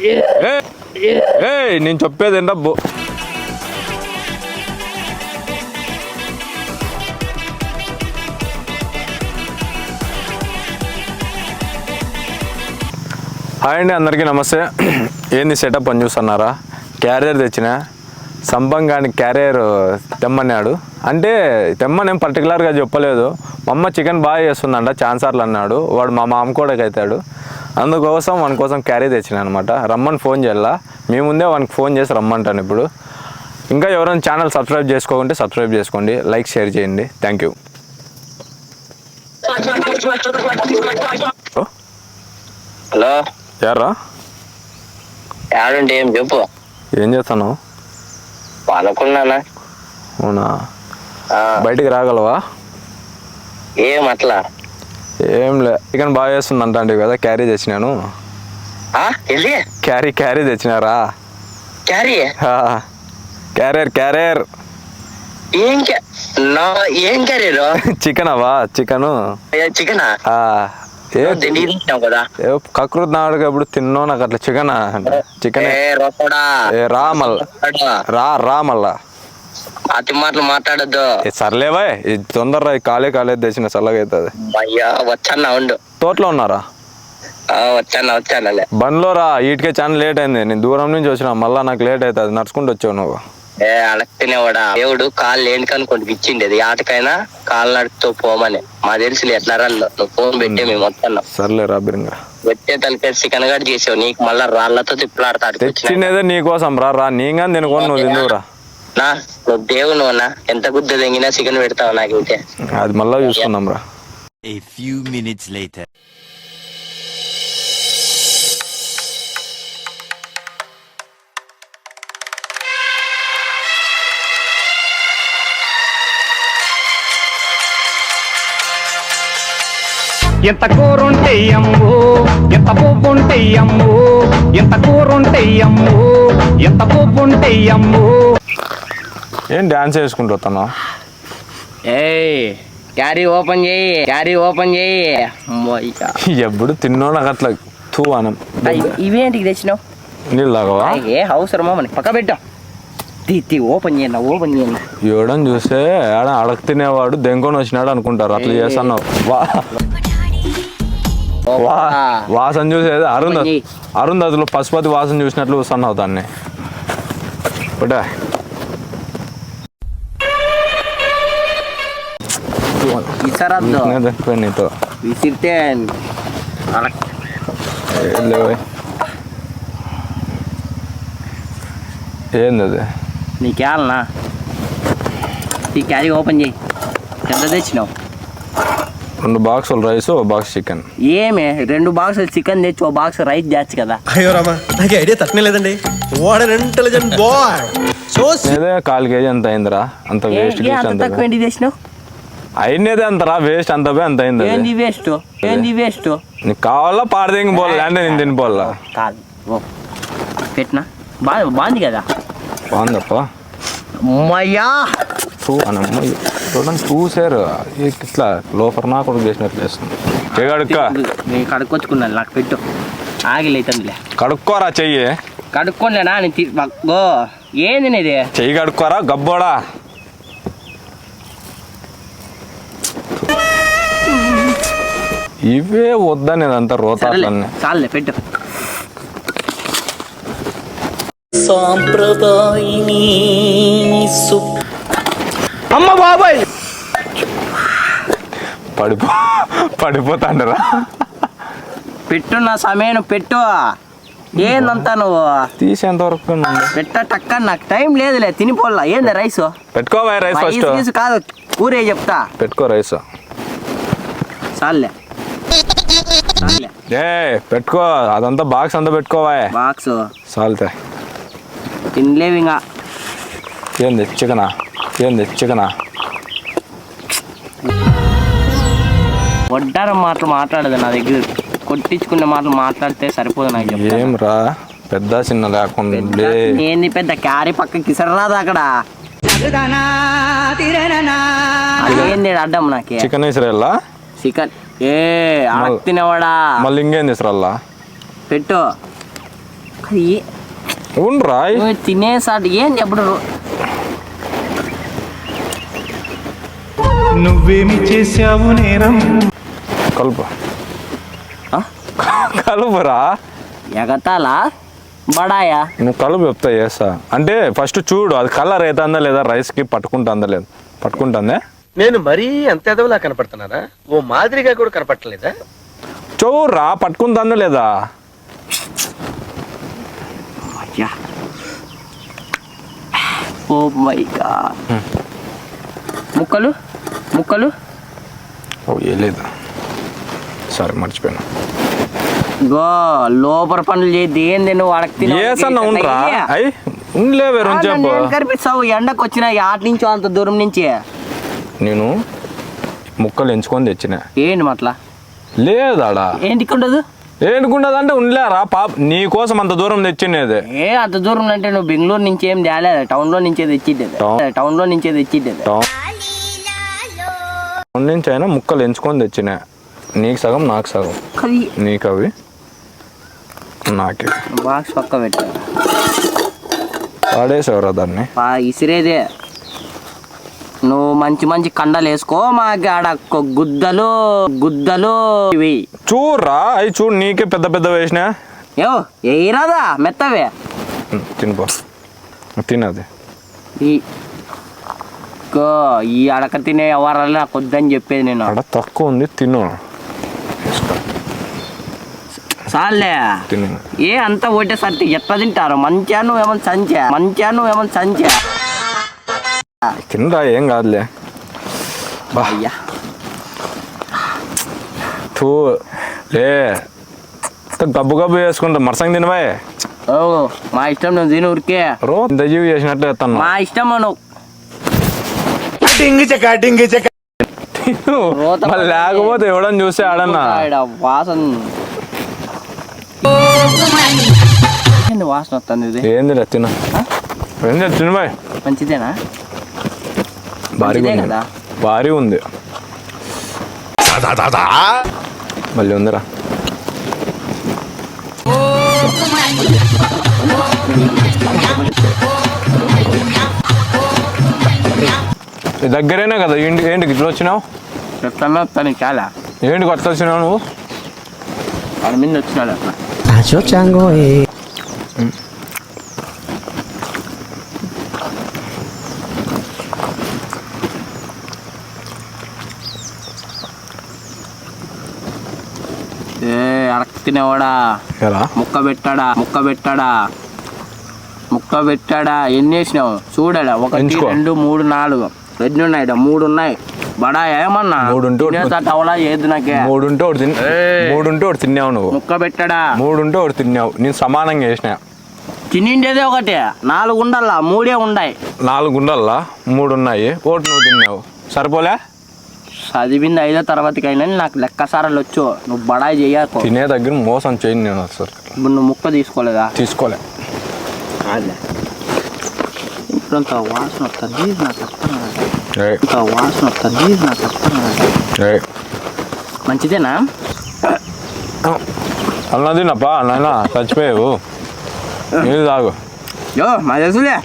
ఏ నేను చెప్పేది ఏంటో బో హాయ్ అండి అందరికీ నమస్తే. ఏంది సెటప్ అని చూస్తున్నారా? క్యారియర్ తెచ్చిన. సంబంగాని క్యారియర్ తెమ్మన్నాడు. అంటే తెమ్మనేం పర్టికులర్గా చెప్పలేదు. మా అమ్మ చికెన్ బాగా చేస్తుందంట ఛాన్సార్లు అన్నాడు. వాడు మా మామ కూడా అవుతాడు అందుకోసం వాని కోసం క్యారీ తెచ్చిన అనమాట రమ్మని ఫోన్ చేయాలా? మీ ముందే వానికి ఫోన్ చేసి రమ్మంటాను ఇప్పుడు. ఇంకా ఎవరైనా ఛానల్ సబ్స్క్రైబ్ చేసుకోకుంటే సబ్స్క్రైబ్ చేసుకోండి లైక్ షేర్ చేయండి. Thank you hello? యారా ఏడుంటే ఏం చెప్పు. ఏం చేస్తాను అనుకున్నానా అవునా? బయటికి రాగలవా? ఏం అట్లా. ఏం లే చికెన్ బాగా చేస్తుందంట అంటే కదా క్యారీ తెచ్చినాను. క్యారీ క్యారీ తెచ్చినారా? క్యారీ? Carrier carrier. ఏం ఏం క్యారీరు చికెన్ అవా చికెను. చికెనా? కకృత్ నాడుగా ఇప్పుడు తిన్నో నాకు అట్లా చికెన్? చికెన్. ఏ రా మళ్ళా. రా రా మళ్ళా. అతి మాటలు మాట్లాడద్దు. సర్లేవా ఈ కాలే కాలే తెచ్చిన చల్లగా అవుతుంది అయ్యా వచ్చానా ఉండు. తోటలో ఉన్నారా? ఆ, వచ్చానా వచ్చానులే బండ్లో రా వీటికే చాలా లేట్ అయింది. నేను దూరం నుంచి వచ్చిన మళ్ళీ నాకు లేట్ అవుతుంది నడుచుకుంటూ వచ్చావు నువ్వు. ఏ అడగ తినేవాడా దేవుడు కాళ్ళు ఏంటికనుకోండి ఇచ్చిండేది ఆటకైనా కాళ్ళు నడుపుతూ పోమని. మా తెలుసులే ఎట్లా రన్ను నువ్వు ఫోన్ పెట్టే మేము వస్తున్నాం. సర్లే రా బిరింగా. పెట్టే తలకే చికెన్ గడ్ చేసావు. నీకు మళ్ళా రాళ్ళతో తిప్పలాడతాడు. తెచ్చినదే నీకోసం రా రా. నీగా తినుకొని నువ్వు తిందువురా. నా నువ్వు దేవుడు నువ్వునా ఎంత గుద్ద తెంగినా చికెన్ పెడతావు నాకైతే. అది మళ్ళా చూసుకుందాం రా. A few minutes later. ఎంత కూరుంటే అమ్ము ఎంత పువ్వుంటే అమ్ము ఎంత కూరుంటే అమ్ము ఎంత పువ్వుంటే అమ్ము. ఏం డాన్స్ వేసుకుంటూ వస్తున్నావు? ఏయ్ క్యారీ ఓపెన్ చేయి క్యారీ ఓపెన్ చేయి. ఎప్పుడు తిన్నో నాకు అట్లా తూ అనం. ఇవేంటికి తెచ్చినావు? నీళ్ళు తాగవా? ఏ అవసరమా మనకి పక్క పెట్టాం. తీ ఓపెన్ చేయను ఓపెన్ చేయను ఇవ్వడం చూస్తే ఆడ అడగ తినేవాడు దెంకొని వచ్చినాడు అనుకుంటారు అట్లా చేస్తున్నావు. వాసన చూసేది అరుంధ. అరుంధతిలో పశుపతి వాసన చూసినట్లు చూస్తున్నావు దాన్ని. ఒకటే విసరద్దు నేను నీతో విసిరితే అలా- ఏం లేవే. ఏంది అది నీకేయాలనా ఈ క్యారీ ఓపెన్ చేయి ఎంత తెచ్చినావు రెండు బాక్సులు రైస్ ఒక బాక్స్ చికెన్ ఏమే రెండు బాక్సులు చికెన్ తెచ్చి ఓ బాక్స్ రైస్ చేచ్చు కదా అయ్యో రామా నాకు ఐడియా తట్టనే లేదండి అన్ ఇంటెలిజెంట్ బాయ్ సో కాలు కేజీ అంత అయిందిరా అంత వేస్ట్ అంత తక్కువ ఏంటి తెచ్చినావు అయినదే అంతరా వేస్ట్ అంత పోయి అంత అయింది. ఏంది వేస్ట్ ఏంది వేస్ట్ నీకు కావాలా పాడదేంగి పోలే అంటే నేను తినిపోవాలా కాదు ఓ పెట్టినా? బాగా బాగుంది కదా? బాగుందప్ప. అమ్మయ్యా! అనమ్మ చూడండి చూసారు ఇట్లా లోపల నా కూడా చేసినట్లు చేస్తుంది. చెయ్యి కడుక్క. నేను కడుక్కొచ్చుకున్నాను నాకు పెట్టు. ఆగిలి అవుతుందిలే కడుక్కోరా చెయ్యి. కడుక్కోలేనా నేను ఏంది నీది? చెయ్యి కడుక్కోరా గబ్బోడా. ఇవే వద్దనేది అంత సరేలే రోతాట్లన్నీ చాలులే పెట్టు. సాంప్రదాయిని సు అమ్మ బాబాయ్! పడిపో పడిపోతాండరా. పెట్టు నా సమయం పెట్టు. ఏందంతా నువ్వు? తీసేంత వరకు. పెట్ట టక్క నాకు టైం లేదులే తినిపోల్లా. ఏంది రైస్? పెట్టుకోవా rice first. కాదు కూరే చెప్తా. పెట్టుకో రైస్. చాలులే ఏ పెట్టుకో అదంతా బాక్స్ అంతా పెట్టుకోవా బాక్స్. సాల్తే. తినలేవు ఇంకా ఏంది చికెనా ఏంది చికెనా వడ్డారం మాటలు మాట్లాడదు నా దగ్గర. కొట్టించుకునే మాటలు మాట్లాడితే సరిపోదు నాకు ఏం రా? పెద్ద చిన్న లేకుండా. ఏంది పెద్ద క్యారీ పక్కకి కిసరరాదు అక్కడ. అదేంది అడ్డం నాకే? Chicken ఇసురెల్లా chicken. ఏ అడగ తినేవాడా మళ్ళీ ఇంకేం తీసుకురాల్లా పెట్టు. ఉండరా. తినేసాడు. ఏం చెప్పడు? నువ్వేమి చేశావు నేరం? కలుపు? కలుపురా. ఎగతాలా? బడాయా? నువ్వు కలుపు చెప్తా చేస్తా. అంటే ఫస్ట్ చూడు అది కలర్ అవుతుందా లేదా రైస్కి పట్టుకుంటుందా లేదా? పట్టుకుంటుందే? నేను మరీ అంత ఎదవలా కనపడుతున్నారా? ఓ మాదిరిగా కూడా కనపడలేదా చూడరా పట్టుకుంటుందా లేదా? అయ్యా. Oh my god. ముక్కలు? ముక్కలు? ఓ ఏ లేదు. సరే మర్చిపోయాను. గో లోపల పనులు చేద్ది ఏంది నువ్వు అడగ ఏసన్నా ఉండరా? అయ్యి ఉండలేవే రెండు చెప్పు కనిపిస్తావు? ఎండకు వచ్చిన ఆటి నుంచి అంత దూరం నుంచి. నేను ముక్కలు ఎంచుకొని తెచ్చిన. ఏంటి మట్లా? లేదాడా? ఏంటి ఇక్కడ ఉండదు ఏంటుకుండదంటే ఉండలేరా? పాప నీ కోసం అంత దూరం తెచ్చినది ఏ అంత దూరం అంటే నువ్వు బెంగళూరు నుంచి ఏం తేలేదు? టౌన్లో నుంచే తెచ్చిద్దేది. టౌన్- లో నుంచే తెచ్చిద్దేది. టౌన్. నుంచి అయినా ముక్కలు ఎంచుకొని తెచ్చిన. నీకు సగం నాకు సగం. నీకు అవి నాకే. బాక్స్ పక్క పెట్టా. వాడేసేవరా దాన్ని? ఇసిరేదే. నువ్వు మంచి మంచి కండలు వేసుకో మాకు ఆడ కొ- గుద్దలు గుద్దలు ఇవి. చూడరా అవి చూడు నీకే పెద్ద పెద్ద వేసినా. యో ఎయిరాదా మెత్తవే? తినిపో. తినది. ఈ ఈ అడక తినే ఎవరాలు నాకు వద్దని చెప్పేది నేను. ఆడ తక్కువ ఉంది తిను. చాలే తిను. ఏ అంతా ఒకటే సర్టి ఎట్లా తింటారు? మంచిగా నువ్వేమన్నా సంచా? మంచిగా నువ్వేమన్నా సంచా? తినరా ఏం కాదులే. బా. అయ్యా. తూ. లే. గబ్బు గబ్బు వేసుకుంటా మరసంగా తినవే? ఓ మా ఇష్టం నువ్వు తిని ఉరికే. రో ఇంత జీవి చేసినట్టు ఎత్తాను మా ఇష్టం నువ్వు. రోత మళ్ళీ లేకపోతే ఎవడని చూస్తే ఆడన్నా. వాసన. ఏంది వాసన వస్తుంది ఇది? ఏంది తిన? ఏం చేస్తా తినబాయ్ మంచిదేనా? భారీ మంచిదే ఉంది. భారీ ఉంది. మళ్ళీ ఉందిరా. దగ్గరేనే కదా ఏంటి ఏంటి ఇట్లా వచ్చినావు? ఎట్లన్నా వస్తాను చాలా ఏంటి అట్లా వచ్చినావు నువ్వు? వాడి మీద వచ్చినాడు అట్లా ఏ అడక తినేవాడా? ముక్క పెట్టాడా? ముక్క పెట్టాడా? ముక్క పెట్టాడా? ఎన్ని వేసినావు చూడాడా ఒకటి. రెండు మూడు నాలుగు. ఎన్ని ఉన్నాయి? మూడు ఉన్నాయి. బడా ఏమన్నా? మూడు ఉంటే ఒకటి- తినేసా టవలా ఏది నాకే? మూడుంటే ఒకటి మూడుంటే ఒకటి తిన్నావు నువ్వు. ముక్క పెట్టాడా? మూడుంటే ఒకటి తిన్నావు. నేను సమానంగా వేసిన తినిండేదే ఒకటి. నాలుగు ఉండాలా? మూడే ఉన్నాయి నాలుగు ఉండల్లా మూడు ఉన్నాయి. ఒకటి నువ్వు తిన్నావు. సరిపోలే? చదివింది ఐదో తరగతికైనా నాకు లెక్క సారాలు వచ్చు. నువ్వు బడాయి చెయ్యకు తినే దగ్గర మోసం చేయను నేను అసలు. ఇప్పుడు నువ్వు ముక్క తీసుకోలేదా? తీసుకోలే. ఇప్పుడు అంత వాసన వస్తుంది నాకు అర్థం ఇంత వాసన వస్తుంది నాకు అర్థం. మంచిదేనా? అన్న తిన్నప్పా? నాయన చచ్చిపోయావు. నీళ్ళు తాగు. యో మా తెలుసులే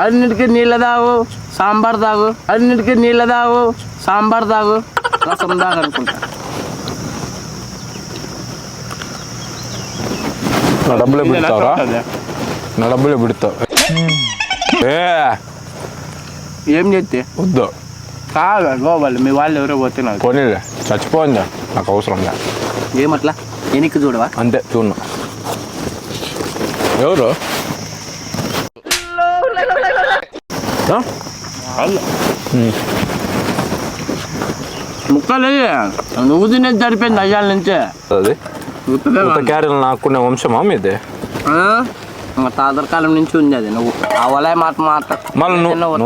అన్నిటికీ నీళ్ళ తాగు. సాంబార్ తాగు అన్నిటికీ నీళ్ళ తాగు సాంబార్ తాగు రసం తాగు అనుకుంటా. నా డబ్బులు ఇస్తావురా నా డబ్బులు ఇస్తావు ఏ! ఏం చేస్తే వద్దు. కాదు గోవాలి మీ వాళ్ళు ఎవరో పోతే నాకు. పోనీలే చచ్చిపోయిందా నాకు అవసరం లే. ఏమట్లా? వెనక్కి చూడవా? అంతే చూడు ఎవరు. ముక్కలు నువ్వు తినేది సరిపోయింది అయ్యాల నుంచే. అది? క్యారెల్ నాకునే వంశమా మీది? ఆ? మా తాతల కాలం నుంచి ఉంది అది. నువ్వు అవలే మాట మాట మళ్ళీ నువ్వు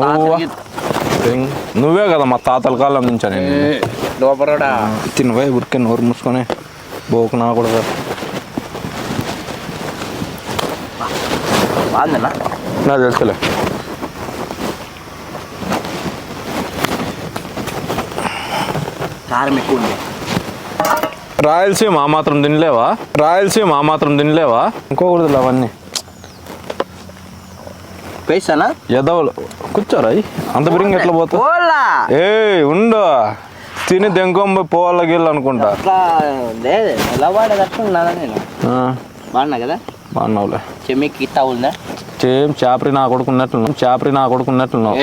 నువ్వు కదా మా తాతల కాలం నుంచి నేను? ఏ, లోపలడా? తినవే ఉరికే నోరు మూసుకొని? బోకు నా కూడా బాగుందన్నా? నాకు తెలుసులే. కారం ఎక్కువ ఉంది రాయలసీమ ఆ మాత్రం తినలేవా? రాయలసీమ ఆ మాత్రం తినలేవా? ఇంకోకూడదు అవన్నీ. పేసానా ఎదవలు కూర్చోరా అయ్. అంత బిరింగ్ ఎట్లా పోతా ఏ ఉండు. తిని దెంకొంబ పోవాల గిల్లు అనుకుంటా. ఎలా నేను. బాగున్నా కదా? బాగున్నావులే చెమ్మికి ఉందా? చేం చాపరి నా కొడుకున్నట్లున్నావు చాపరి నా కొడుకున్నట్లున్నావు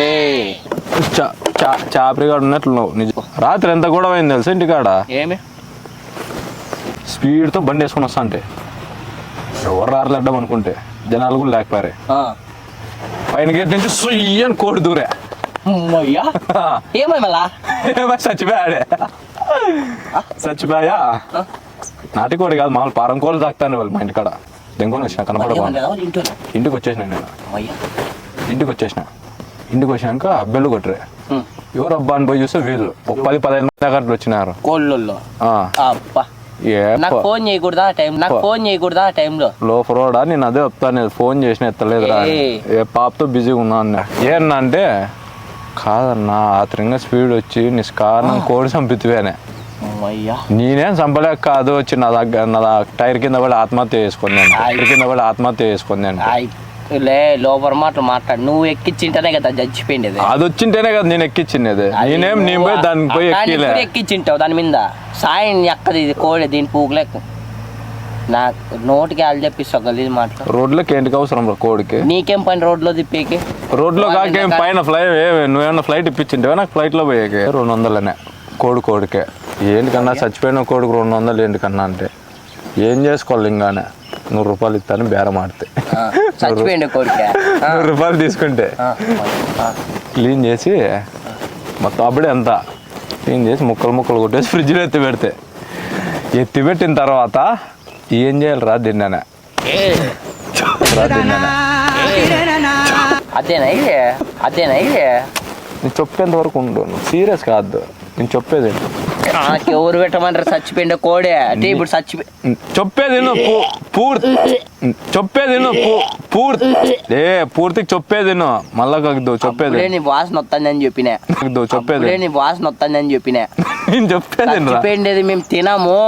ఏ చా- చా- చాపరి గాడు ఉన్నట్లున్నావు. నిజం. రాత్రి ఎంత గొడవ అయింది తెలుసా ఇంటికాడ ఏమి? స్పీడ్తో బండి వేసుకొని వస్తా అంటే. ఎవరు రారలేద్దాం అనుకుంటే. జనాలు కూడా లేకపోయారు. పైన గేట్ నుంచి సుయ్యని కోడి దూరే. చచ్చిపోయాడే. చచ్చిపోయా? నాటికోడి కాదు మామూలు పారం కోళ్ళు తాకుతాను వాళ్ళు మా ఇంటికాడ దెంకొని వచ్చిన కనపడబా ఇంటికి వచ్చేసిన నేను. ఇంటికి వచ్చేసిన. ఇంటికి వచ్చినాక బెల్లు కొట్టరే. అబ్బా అని పోయి చూస్తే వీళ్ళు. ఒక పది పదిహేను మంది దాకా అట్లా వచ్చినారు. కోళ్ళల్లో ఆ, అబ్బా. ఏ నాకు ఫోన్ చేయకూడదా ఆ టైం? నాకు ఫోన్ చేయకూడదా ఆ టైంలో? లో ఫ్రోడా నేను అదే చెప్తాను ఫోన్ చేసిన ఎత్తలేదురా అని. ఏయ్. ఏ పాపతో బిజీగా ఉన్నా అన్న. ఏమన్నా అంటే కాదన్నా ఆత్రంగా స్పీడ్ వచ్చి నిష్కారణం కోడి చంపితివేనే నేనేం చంపలేక కాదు వచ్చి నా దగ్గర నా టైర్ కింద పడి ఆత్మహత్య చేసుకున్నాను. టైర్ కింద పడి ఆత్మహత్య ఆయ్, లే లోపల మాటలు మాట్లాడు. నువ్వు ఎక్కించింటేనే కదా చచ్చిపోయింది అది వచ్చింటేనే కదా నేను ఎక్కించినది నేనేం నేను పోయి దానికి పోయి ఎక్కిలే. ఎక్కించింటావు దాని మీద సాయం ఎక్కది ఇది కోడి దీని పూకులేక నాకు నోటికి వాళ్ళు చెప్పిస్తావు గలీజ్ మాటలు రోడ్లోకి ఏంటికి అవసరం రా కోడికి? నీకేం పని రోడ్లో తిప్పేకి? రోడ్లో కాకేం పైన ఫ్లైట్ నువ్వేమన్నా ఫ్లైట్ ఇప్పించింటే నాకు ఫ్లైట్లో పోయేకి. రెండు వందలనే. కోడి కోడికే. ఏంటికన్నా చచ్చిపోయిన కోడికి రెండు వందలు ఏంటికన్నా అంటే. ఏం చేసుకోవాలి ఇంకానే నూరు రూపాయలు ఇస్తాను బేరం ఆడితే. చచ్చిపోయింది కోడిక నూరు రూపాయలు తీసుకుంటే. క్లీన్ చేసి మొత్తం అప్పుడే ఎంత క్లీన్ చేసి ముక్కలు ముక్కలు కొట్టేసి ఫ్రిడ్జ్లో ఎత్తి పెడితే. ఎత్తి పెట్టిన తర్వాత ఏం చేయాలి రా తిన్నానే రా తిన్నానే అదేనా అదేనా చెప్పేంత వరకు ఉండు. సీరియస్ కాదు. నేను చెప్పేది విను. ఎవరు పెట్టమంటారు చచ్చిపోయింది కోడే. అంటే ఇప్పుడు చచ్చిపోయి చెప్పేది పూర్తి. చెప్పేది పూర్తి. ఏ పూర్తికి చెప్పేది. మళ్ళా కగ్దు చెప్పేది నీ వాసన వస్తుందని చెప్పిన. చెప్పేది నీ వాసన వస్తుందని చెప్పిన. నేను చెప్పేది. చచ్చిపోయిండేది మేము తినము.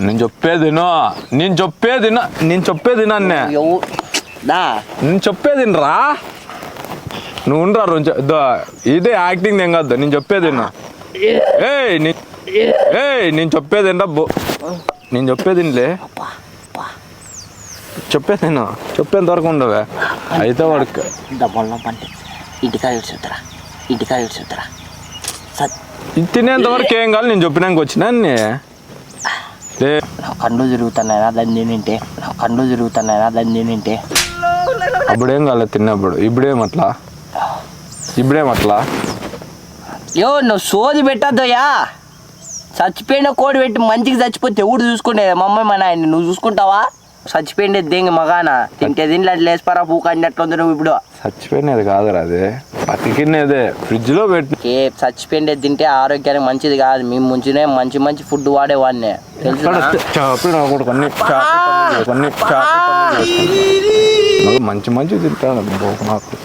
నేను చెప్పేది. నేను చెప్పేది. నేను చెప్పేది దా. నేను చెప్పేది రా నువ్వు ఉండరా ఇదే యాక్టింగ్ ఏం కాదు నేను చెప్పేది విను. ఏయ్ నేను చెప్పేది ఏంటా బో నేను చెప్పేది వినలే చెప్పేది నేను చెప్పేంత వరకు ఉండవే. అయితే వాడికి డబ్బుల్లో పంటే ఇంటికాడ ఇడ్చుతారా ఇంటికాడ ఇడ్చుతారా ఇది తినేంత వరకు ఏం కాదు నేను చెప్పినాక వచ్చినా నా కళ్ళు తిరుగుతున్నాయినా దాన్ని తింటే. నా కళ్ళు తిరుగుతున్నాయినా దాన్ని తింటే. అప్పుడేం కాలేదు తిన్నప్పుడు. ఇప్పుడేం అట్లా? ఇప్పుడేం అట్లా? యో నువ్వు సోది పెట్టద్దయ్యా. చచ్చిపోయిన కోడి పెట్టి మంచిగా చచ్చిపోతే ఎవడు చూసుకుంటే మా అమ్మాయి మా నాయన నువ్వు చూసుకుంటావా? చచ్చిపోయిండే దేంగి మగాన. తింటే దీంట్లో అట్లా లేసిపారా పూకన్నట్లుంది నువ్వు ఇప్పుడు. చచ్చిపోయినది కాదురా అది. బతికినదే ఫ్రిడ్జ్లో పెట్టి. ఏ చచ్చిపోయిండే తింటే ఆరోగ్యానికి మంచిది కాదు. మేము ముంచునే మంచి మంచి ఫుడ్ వాడేవాడిని తెలుసు మంచి మంచి తింటాను నాకు.